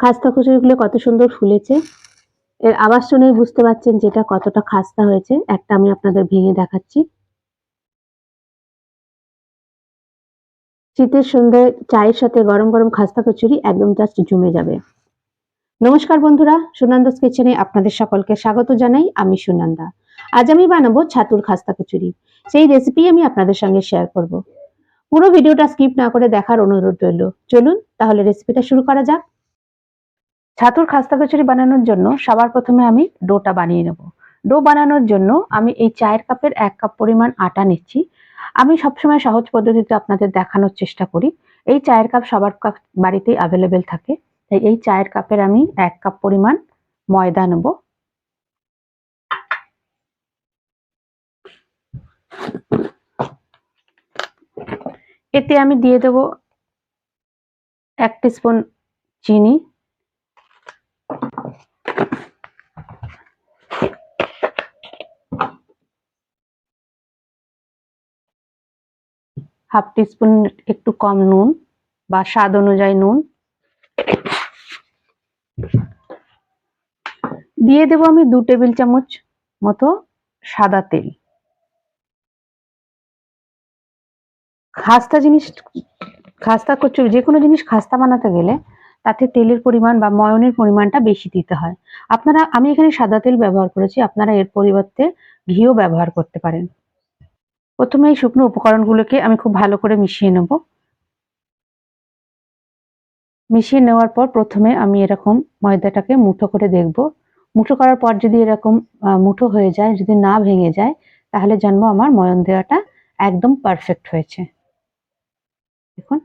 খাস্তা কচুরিগুলো কত সুন্দর ফুলেছে। এর আওয়াজ শুনেই বুঝতে পারছেন যেটা কতটা খাস্তা হয়েছে। একটা আমি আপনাদের ভেঙে দেখাচ্ছি। শীতের সন্ধ্যে চায়ের সাথে গরম গরম খাস্তা কচুরি একদম জাস্ট জমে যাবে। নমস্কার বন্ধুরা, সুনন্দাস কিচেনে আপনাদের সকলকে স্বাগত জানাই। আমি সুনন্দা। আজ আমি বানাবো ছাতুর খাস্তা কচুরি সেই রেসিপি আমি আপনাদের সঙ্গে শেয়ার করব। পুরো ভিডিওটা স্কিপ না করে দেখার অনুরোধ রইল। চলুন তাহলে রেসিপিটা শুরু করা যাক। ছাতুর খাস্তা কচুরি বানানোর জন্য সবার প্রথমে আমি ডোটা বানিয়ে নেব। ডো বানানোর জন্য আমি এই চায়ের কাপের এক কাপ পরিমাণ আটা নিচ্ছি। আমি সবসময় সহজ পদ্ধতিতে আপনাদের দেখানোর চেষ্টা করি। এই চায়ের কাপ সবার কাপ- বাড়িতেই অ্যাভেলেবেল থাকে। তাই এই চায়ের কাপের আমি এক কাপ পরিমাণ ময়দা নেব। এতে আমি দিয়ে দেব এক স্পুন চিনি। হাফ টিস্পুন একটু কম নুন বা স্বাদ অনুযায়ী নুন। দিয়ে দেবো আমি দু টেবিল চামচ মতো সাদা তেল। খাস্তা জিনিস, খাস্তা কচুরি যে কোনো জিনিস খাস্তা বানাতে গেলে তাতে তেলের পরিমাণ বা ময়নের পরিমাণটা বেশি দিতে হয়। আপনারা, আমি এখানে সাদা তেল ব্যবহার করেছি, আপনারা এর পরিবর্তে ঘিও ব্যবহার করতে পারেন। প্রথমে এই শুকনো উপকরণগুলোকে আমি খুব ভালো করে মিশিয়ে নেব। মিশিয়ে নেওয়ার পর প্রথমে আমি এরকম ময়দাটাকে মুঠো করে দেখব। মুঠো করার পর যদি এরকম মুঠো হয়ে যায়, যদি না ভেঙে যায়, তাহলে জানব আমার ময়ন দেওয়াটা একদম পারফেক্ট হয়েছে। দেখুন।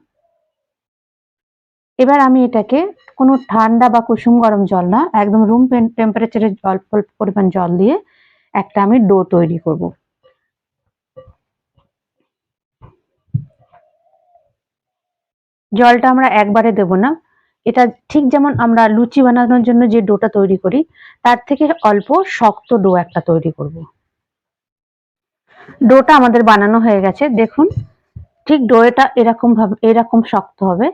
এবার আমি এটাকে কোনো ঠান্ডা বা কুসুম গরম জল না, একদম রুম টেম্পারেচারে অল্প পরিমাণ জল দিয়ে একটা আমি ডো তৈরি করব। জলটা আমরা একবারে দেব না। এটা ঠিক যেমন আমরা লুচি বানানোর জন্য যে ডোটা তৈরি করি, তার থেকে অল্প শক্ত ডো একটা তৈরি করব। ডোটা আমাদের বানানো হয়ে গেছে। দেখুন, ঠিক ডোটা এরকম ভাবে, এরকম শক্ত হবে।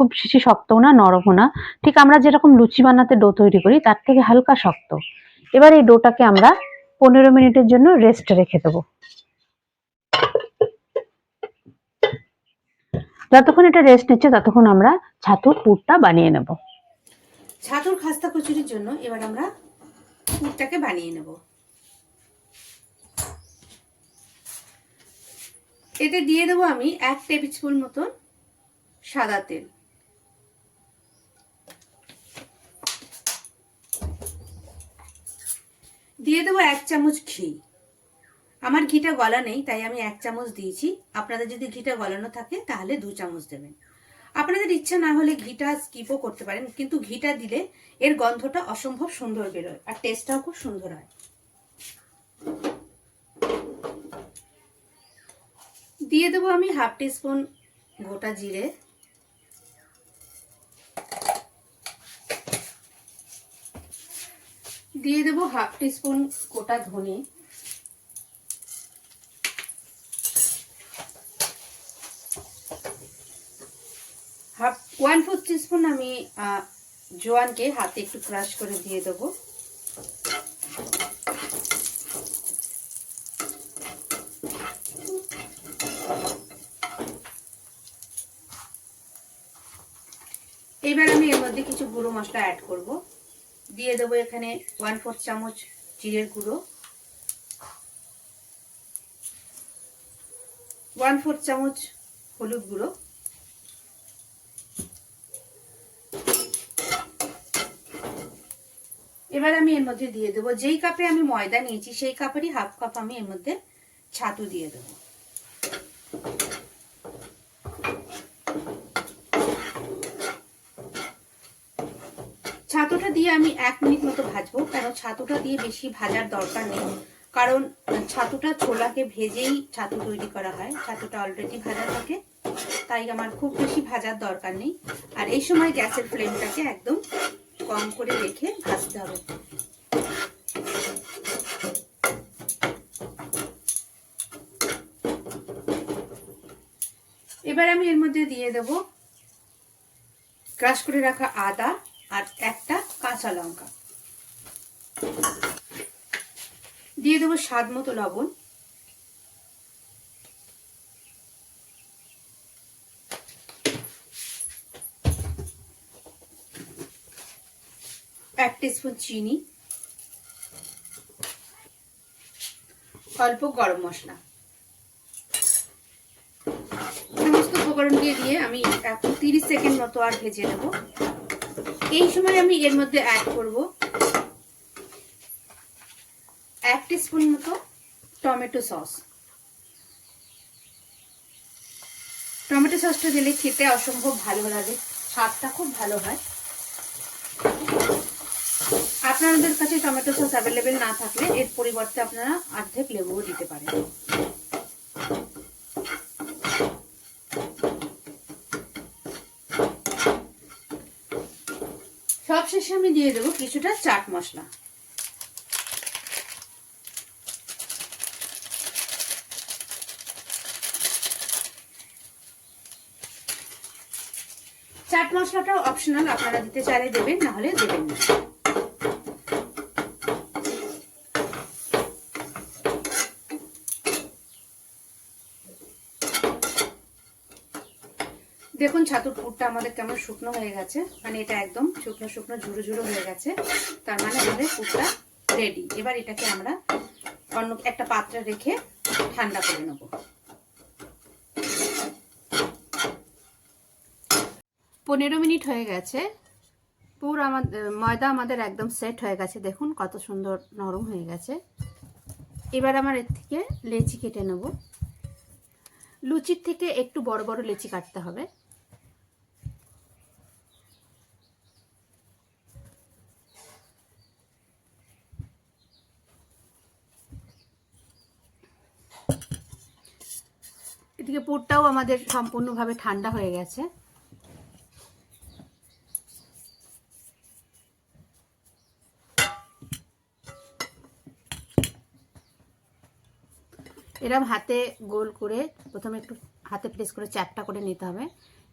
খুব বেশি শক্তও না, নরমও না। ঠিক আমরা যেরকম লুচি বানাতে ডো তৈরি করি, তার থেকে হালকা শক্ত। এবার এই ডোটাকে আমরা পনেরো মিনিটের জন্য রেস্ট রেখে দেবো। যতক্ষণ এটা রেস্ট নিচ্ছে, ততক্ষণ আমরা ছাতুর পুরটা বানিয়ে নেব। ছাতুর খাস্তা কচুরির জন্য এবার আমরা পুরটাকে বানিয়ে নেব। এতে দিয়ে দেবো আমি এক টেবিল স্পুন মতন সাদা তেল। দিয়ে দেবো এক চামচ ঘি। আমার ঘিটা গলা নেই, তাই আমি এক চামচ দিয়েছি। আপনাদের যদি ঘিটা গলানো থাকে, তাহলে দু চামচ দেবেন। আপনাদের ইচ্ছা না হলে ঘিটা স্কিপও করতে পারেন, কিন্তু ঘিটা দিলে এর গন্ধটা অসম্ভব সুন্দর বেরোয়, আর টেস্টটাও খুব সুন্দর হয়। দিয়ে দেবো আমি হাফ টিস্পুন গোটা জিরে। দিয়ে দেবো হাফ টিস্পুন গোটা ধনে হাফ ওয়ান ফোর্থ টিস্পুন আমি জোয়ানকে হাতে একটু ক্রাশ করে দিয়ে দেবো। এবার আমি এর মধ্যে কিছু গুঁড়ো মশলা অ্যাড করব। দিয়ে দেবো এখানে ওয়ান ফোর্থ চামচ জিরের গুঁড়ো। ওয়ান ফোর্থ চামচ হলুদ গুঁড়ো। এবার আমি এর মধ্যে দিয়ে দেবো। যেই কাপে আমি ময়দা নিয়েছি, সেই কাপেরই হাফ কাপ আমি এর মধ্যে ছাতু দিয়ে দেবো। ছাতুটা দিয়ে আমি এক মিনিট মতো ভাজবো, কারণ ছাতুটা দিয়ে বেশি ভাজার দরকার নেই। কারণ ছাতুটা ছোলাকে ভেজেই ছাতু তৈরি করা হয়। ছাতুটা অলরেডি ভাজা থাকে, তাই আমার খুব বেশি ভাজার দরকার নেই। আর এই সময় গ্যাসের ফ্লেমটাকে একদম কম করে রেখে ভাজতে হবে। এবার আমি এর মধ্যে দিয়ে দেব ক্রাশ করে রাখা আদা আর একটা কাঁচা লঙ্কা। দিয়ে দেবো স্বাদ মতো লবণ। এক স্পুন চিনি। অল্প গরম মশলা। সমস্ত উপকরণকে দিয়ে দিয়ে আমি এখন তিরিশ সেকেন্ড মতো আর ভেজে নেব। এই সময় আমি এর মধ্যে অ্যাড করব এক স্পুন মতো টমেটো সস। টমেটো সসটা দিলে খেতে অসম্ভব ভালো লাগে, স্বাদটা খুব ভালো হয়। আপনাদের কাছে টমেটো সস অ্যাভেলেবেল না থাকলে এর পরিবর্তে আপনারা অর্ধেক লেবুও দিতে পারেন। সব শেষে আমি দিয়ে দেবো কিছুটা চাট মশলা। চাট মশলাটাও অপশনাল আপনারা দিতে চাইলে দেবেন, না হলে দেবেন না। দেখুন ছাতুর পুরটা আমাদের কেমন শুকনো হয়ে গেছে। মানে এটা একদম শুকনো শুকনো ঝুড়ো ঝুড়ো হয়ে গেছে। তার মানে আমাদের পুরটা রেডি এবার এটাকে আমরা অন্য একটা পাত্রে রেখে ঠান্ডা করে নেব। পনেরো মিনিট হয়ে গেছে। পুর আমাদের ময়দা আমাদের একদম সেট হয়ে গেছে। দেখুন কত সুন্দর নরম হয়ে গেছে। এবার আমার এর থেকে লেচি কেটে নেব। লুচির থেকে একটু বড় বড় লেচি কাটতে হবে। এদিকে পুরটাও আমাদের সম্পূর্ণভাবে ঠান্ডা হয়ে গেছে। এরম হাতে গোল করে প্রথমে একটু হাতে প্রেস করে চ্যাপটা করে নিতে হবে।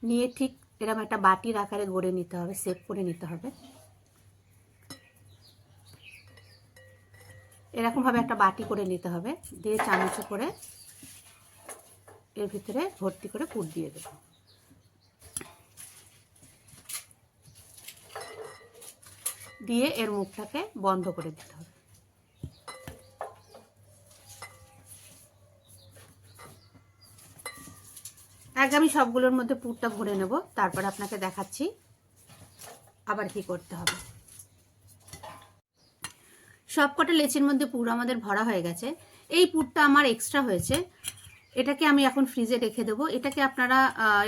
নিয়ে ঠিক এরম একটা বাটির আকারে গড়ে নিতে হবে, সেপ করে নিতে হবে। এরকমভাবে একটা বাটি করে নিতে হবে, দিয়ে চামচে করে এর ভিতরে ভর্তি করে পুর দিয়ে দেবো। দিয়ে এর মুখটাকে বন্ধ করে দিতে হবে। আগে আমি সবগুলোর মধ্যে পুরটা ভরে নেব, তারপর আপনাকে দেখাচ্ছি আবার কি করতে হবে। সবকটা লেচির মধ্যে পুর আমাদের ভরা হয়ে গেছে। এই পুরটা আমার এক্সট্রা হয়েছে। এটাকে আমি এখন ফ্রিজে রেখে দেবো। এটাকে আপনারা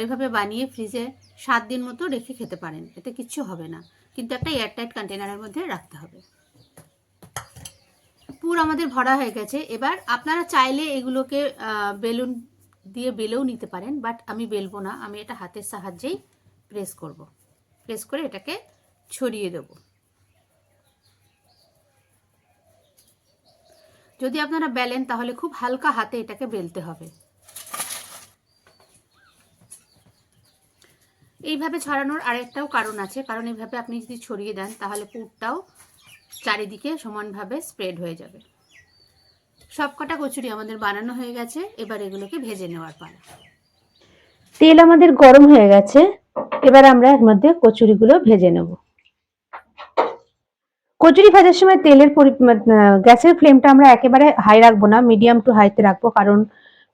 এভাবে বানিয়ে ফ্রিজে সাত দিন মতো রেখে খেতে পারেন। এতে কিচ্ছু হবে না। কিন্তু একটা এয়ারটাইট কন্টেনারের মধ্যে রাখতে হবে। পুর আমাদের ভরা হয়ে গেছে। এবার আপনারা চাইলে এগুলোকে বেলুন দিয়ে বেলেও নিতে পারেন বাট আমি বেলবো না। আমি এটা হাতের সাহায্যেই প্রেস করব। প্রেস করে এটাকে ছড়িয়ে দেব। যদি আপনারা বেলেন, তাহলে খুব হালকা হাতে এটাকে বেলতে হবে। এইভাবে ছড়ানোর আরেকটাও কারণ আছে, কারণ এইভাবে আপনি যদি ছড়িয়ে দেন, তাহলে পুরটাও চারিদিকে সমানভাবে স্প্রেড হয়ে যাবে। সবকটা কচুরি আমাদের বানানো হয়ে গেছে, এবার এগুলোকে ভেজে নেওয়ার পালা। তেল আমাদের গরম হয়ে গেছে, এবার আমরা এর মধ্যে কচুরিগুলো ভেজে নেব। কচুরি ভাজার সময় তেলের গ্যাসের ফ্লেমটা আমরা একেবারে হাই রাখব না মিডিয়াম টু হাইতে রাখব, কারণ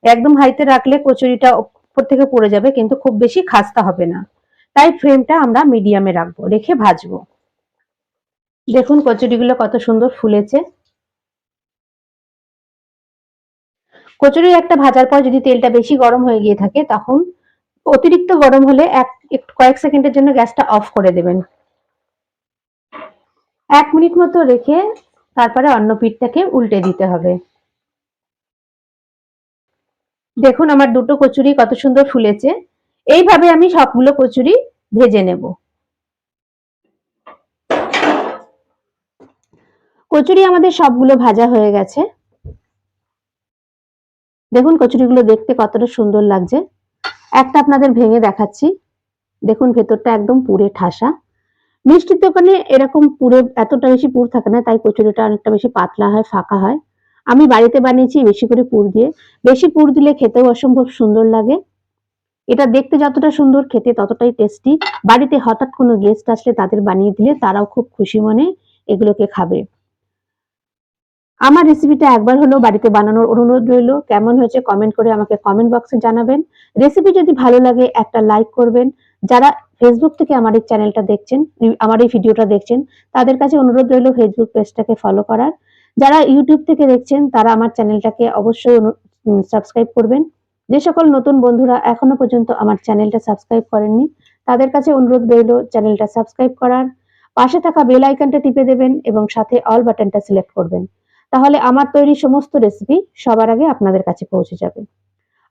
একদম হাইতে রাখলে কচুরিটা উপর থেকে পড়ে যাবে, কিন্তু খুব বেশি খাস্তা হবে না। তাই ফ্লেমটা আমরা মিডিয়ামে রাখব, রেখে ভাজবো। দেখুন কচুরিগুলো কত সুন্দর ফুলেছে। কচুরি একটা ভাজার পর যদি তেলটা বেশি গরম হয়ে গিয়ে থাকে, তখন অতিরিক্ত গরম হলে এক কয়েক সেকেন্ডের জন্য গ্যাসটা অফ করে দেবেন। এক মিনিট মতো রেখে তারপরে অন্য পিঠটাকে উল্টে দিতে হবে। দেখুন আমার দুটো কচুরি কত সুন্দর ফুলেছে। এইভাবে আমি সবগুলো কচুরি ভেজে নেব। কচুরি আমাদের সবগুলো ভাজা হয়ে গেছে। দেখুন কচুরিগুলো দেখতে কতটা সুন্দর লাগছে। একটা আপনাদের ভেঙে দেখাচ্ছি। দেখুন ভেতরটা একদম পুরে ঠাসা। মিষ্টির দোকানে এরকম পুরে এতটা বেশি পুর থাকে না, তাই কচুরিটা অনেকটা বেশি পাতলা হয়, ফাঁকা হয়। আমি বাড়িতে বানিয়েছি বেশি করে পুর দিয়ে। বেশি পুর দিলে খেতেও অসম্ভব সুন্দর লাগে। এটা দেখতে যতটা সুন্দর খেতে ততটাই টেস্টি বাড়িতে হঠাৎ কোনো গেস্ট আসলে তাদের বানিয়ে দিলে তারাও খুব খুশি মনে এগুলোকে খাবে। আমার রেসিপিটা একবার হলো বাড়িতে বানানোর অনুরোধ রইল। কেমন হয়েছে কমেন্ট করে আমাকে কমেন্ট বক্সে জানাবেন। রেসিপি যদি ভালো লাগে একটা লাইক করবেন। যারা ফেসবুক থেকে আমার এই চ্যানেলটা দেখছেন, আমার এই ভিডিওটা দেখছেন, তাদের কাছে অনুরোধ রইল ফেসবুক পেজটাকে ফলো করার। যারা ইউটিউব থেকে দেখছেন, তারা আমার চ্যানেলটাকে অবশ্যই সাবস্ক্রাইব করবেন। যে সকল নতুন বন্ধুরা এখনও পর্যন্ত আমার চ্যানেলটা সাবস্ক্রাইব করেননি, তাদের কাছে অনুরোধ রইল চ্যানেলটা সাবস্ক্রাইব করার। পাশে থাকা বেল আইকনটা টিপে দেবেন এবং সাথে অল বাটনটা সিলেক্ট করবেন। তাহলে আমার তৈরি সমস্ত রেসিপি সবার আগে আপনাদের কাছে পৌঁছে যাবে।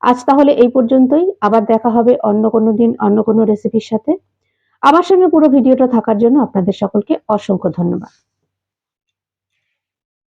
আজ তাহলে এই পর্যন্তই। আবার দেখা হবে অন্য কোনো দিন, অন্য কোনো রেসিপির সাথে। আমার সঙ্গে পুরো ভিডিওটা থাকার জন্য আপনাদের সকলকে অসংখ্য ধন্যবাদ।